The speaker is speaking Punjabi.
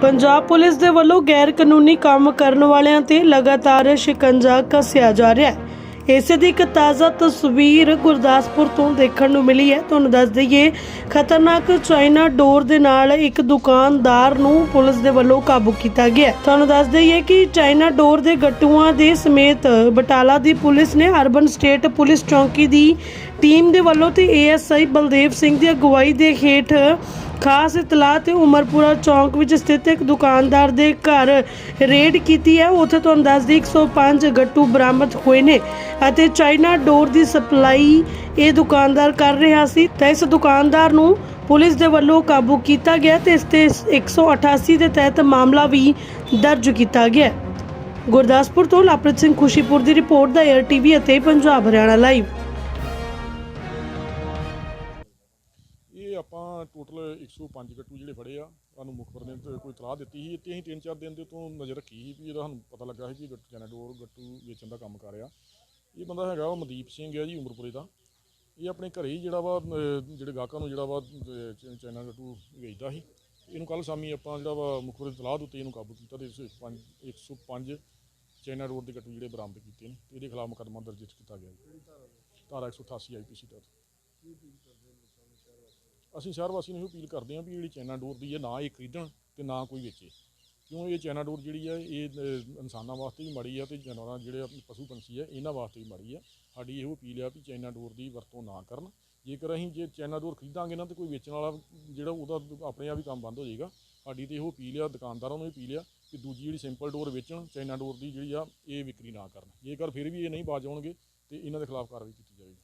ਪੰਜਾਬ ਪੁਲਿਸ ਦੇ ਵੱਲੋਂ ਗੈਰ ਕਾਨੂੰਨੀ ਕੰਮ ਕਰਨ ਵਾਲਿਆਂ ਤੇ ਲਗਾਤਾਰ ਸ਼ਿਕੰਜਾ ਕੱਸਿਆ ਜਾ ਰਿਹਾ ਹੈ। ਇਸੇ ਦੀ ਇੱਕ ਤਾਜ਼ਾ ਤਸਵੀਰ ਗੁਰਦਾਸਪੁਰ ਤੋਂ ਦੇਖਣ ਨੂੰ ਮਿਲੀ ਹੈ। ਤੁਹਾਨੂੰ ਦੱਸ ਦਈਏ, ਖਤਰਨਾਕ ਚਾਈਨਾ ਡੋਰ ਦੇ ਨਾਲ ਇੱਕ ਦੁਕਾਨਦਾਰ ਨੂੰ ਪੁਲਿਸ ਦੇ ਵੱਲੋਂ ਕਾਬੂ ਕੀਤਾ ਗਿਆ ਤੁਹਾਨੂੰ ਦੱਸ ਦਈਏ ਕਿ ਚਾਈਨਾ ਡੋਰ ਦੇ ਗੱਟੂਆਂ ਦੇ ਸਮੇਤ ਬਟਾਲਾ ਦੀ ਪੁਲਿਸ ਨੇ ਅਰਬਨ ਸਟੇਟ ਪੁਲਿਸ ਚੌਂਕੀ ਦੀ ਟੀਮ ਦੇ ਵੱਲੋਂ ਤੇ ਏਐਸਆਈ ਬਲਦੇਵ ਸਿੰਘ ਦੀ ਅਗਵਾਈ ਦੇ ਹੇਠ ਖਾਸ ਇਤਲਾਹ ਤੇ ਉਮਰਪੁਰਾ ਚੌਂਕ ਵਿੱਚ ਸਥਿਤ ਇੱਕ ਦੁਕਾਨਦਾਰ ਦੇ ਘਰ ਰੇਡ ਕੀਤੀ ਹੈ। ਉੱਥੇ ਤੁਹਾਨੂੰ ਦੱਸ ਦਈ 105 ਗੱਟੂ ਬਰਾਮਦ ਹੋਏ ਨੇ ਅਤੇ ਚਾਈਨਾ ਡੋਰ ਦੀ ਸਪਲਾਈ ਇਹ ਦੁਕਾਨਦਾਰ ਕਰ ਰਿਹਾ ਸੀ। ਤਾਂ ਇਸ ਦੁਕਾਨਦਾਰ ਨੂੰ ਪੁਲਿਸ ਦੇ ਵੱਲੋਂ ਕਾਬੂ ਕੀਤਾ ਗਿਆ ਤੇ ਇਸ ਤੇ 188 ਦੇ ਤਹਿਤ ਮਾਮਲਾ ਵੀ ਦਰਜ ਕੀਤਾ ਗਿਆ ਗੁਰਦਾਸਪੁਰ ਤੋਂ ਲਾਪ੍ਰਿਤ ਸਿੰਘ ਖੁਸ਼ੀਪੁਰ ਦੀ ਰਿਪੋਰਟ ਦਾ 에ਅਰ ਟੀਵੀ ਅਤੇ ਪੰਜਾਬ ਹਰਿਆਣਾ ਲਾਈਵ ਆਪਾਂ ਟੋਟਲ 105 ਗੱਟੂ ਜਿਹੜੇ ਫੜੇ ਆ, ਸਾਨੂੰ ਮੁਖਬਰ ਨੇ ਤੇ ਕੋਈ ਤਲਾਹ ਦਿੱਤੀ ਸੀ। ਤੇ ਅਸੀਂ ਤਿੰਨ ਚਾਰ ਦਿਨ ਦੇ ਤੋਂ ਨਜ਼ਰ ਰੱਖੀ ਸੀ ਵੀ ਇਹਦਾ ਸਾਨੂੰ ਪਤਾ ਲੱਗਾ ਸੀ ਕਿ ਗੱਟੂ ਜੈਨਾਡੋਰ ਗੱਟੂ ਵੇਚਣ ਦਾ ਕੰਮ ਕਰ ਰਿਹਾ। ਇਹ ਬੰਦਾ ਹੈਗਾ ਉਹ ਮਨਦੀਪ ਸਿੰਘ ਹੈ ਜੀ ਉਮਰਪੁਰੇ ਦਾ। ਇਹ ਆਪਣੇ ਘਰੇ ਹੀ ਜਿਹੜਾ ਵਾ ਜਿਹੜੇ ਗਾਹਕਾਂ ਨੂੰ ਜਿਹੜਾ ਵਾ ਚਾਈਨਾ ਗੱਟੂ ਵੇਚਦਾ ਸੀ। ਇਹਨੂੰ ਕੱਲ ਸ਼ਾਮੀ ਆਪਾਂ ਜਿਹੜਾ ਵਾ ਮੁਖਬਰ ਦੀ ਤਲਾਹ ਦੇ ਉੱਤੇ ਇਹਨੂੰ ਕਾਬੂ ਕੀਤਾ ਤੇ 105 105 ਚਾਈਨਾ ਰੋਡ ਦੇ ਗੱਟੂ ਜਿਹੜੇ ਬਰਾਮਦ ਕੀਤੇ ਨੇ। ਇਹਦੇ ਖਿਲਾਫ ਮੁਕੱਦਮਾ ਦਰਜ ਕੀਤਾ ਗਿਆ ਜੀ। ਧਾਰਾ 188 ਆਈਪੀਸੀ ਤਹਿਤ। ਅਸੀਂ ਸ਼ਹਿਰ ਵਾਸੀ ਨੂੰ ਇਹ ਅਪੀਲ ਕਰਦੇ ਹਾਂ ਵੀ ਜਿਹੜੀ ਚਾਈਨਾ ਡੋਰ ਦੀ ਹੈ ਨਾ ਇਹ ਖਰੀਦਣ ਤੇ ਨਾ ਕੋਈ ਵੇਚੇ। ਕਿਉਂ ਇਹ ਚਾਈਨਾ ਡੋਰ ਜਿਹੜੀ ਹੈ ਇਹ ਅਹ, ਇਨਸਾਨਾਂ ਵਾਸਤੇ ਵੀ ਮਾੜੀ ਆ ਤੇ ਜਾਨਵਰਾਂ ਜਿਹੜੇ ਆਪਣੇ ਪਸ਼ੂ ਪੰਛੀ ਆ ਇਹਨਾਂ ਵਾਸਤੇ ਵੀ ਮਾੜੀ ਆ ਸਾਡੀ ਇਹੋ ਅਪੀਲ ਆ ਵੀ ਚਾਈਨਾ ਡੋਰ ਦੀ ਵਰਤੋਂ ਨਾ ਕਰਨ। ਜੇਕਰ ਅਸੀਂ ਜੇ ਚਾਈਨਾ ਡੋਰ ਖਰੀਦਾਂਗੇ ਨਾ ਤੇ ਕੋਈ ਵੇਚਣ ਵਾਲਾ ਜਿਹੜਾ ਉਹਦਾ ਆਪਣੇ ਆਪ ਹੀ ਕੰਮ ਬੰਦ ਹੋ ਜਾਏਗਾ। ਸਾਡੀ ਤੇ ਇਹੋ ਅਪੀਲ ਆ ਦੁਕਾਨਦਾਰਾਂ ਨੂੰ ਵੀ ਅਪੀਲ ਆ ਕਿ ਦੂਜੀ ਜਿਹੜੀ ਸਿੰਪਲ ਡੋਰ ਵੇਚਣ ਚਾਈਨਾ ਡੋਰ ਦੀ ਜਿਹੜੀ ਆ ਇਹ ਵਿਕਰੀ ਨਾ ਕਰਨ। ਜੇਕਰ ਫਿਰ ਵੀ ਇਹ ਨਹੀਂ ਬਾਜ ਆਉਣਗੇ ਤੇ ਇਹਨਾਂ ਦੇ ਖਿਲਾਫ ਕਾਰਵਾਈ ਕੀਤੀ ਜਾਵੇਗੀ।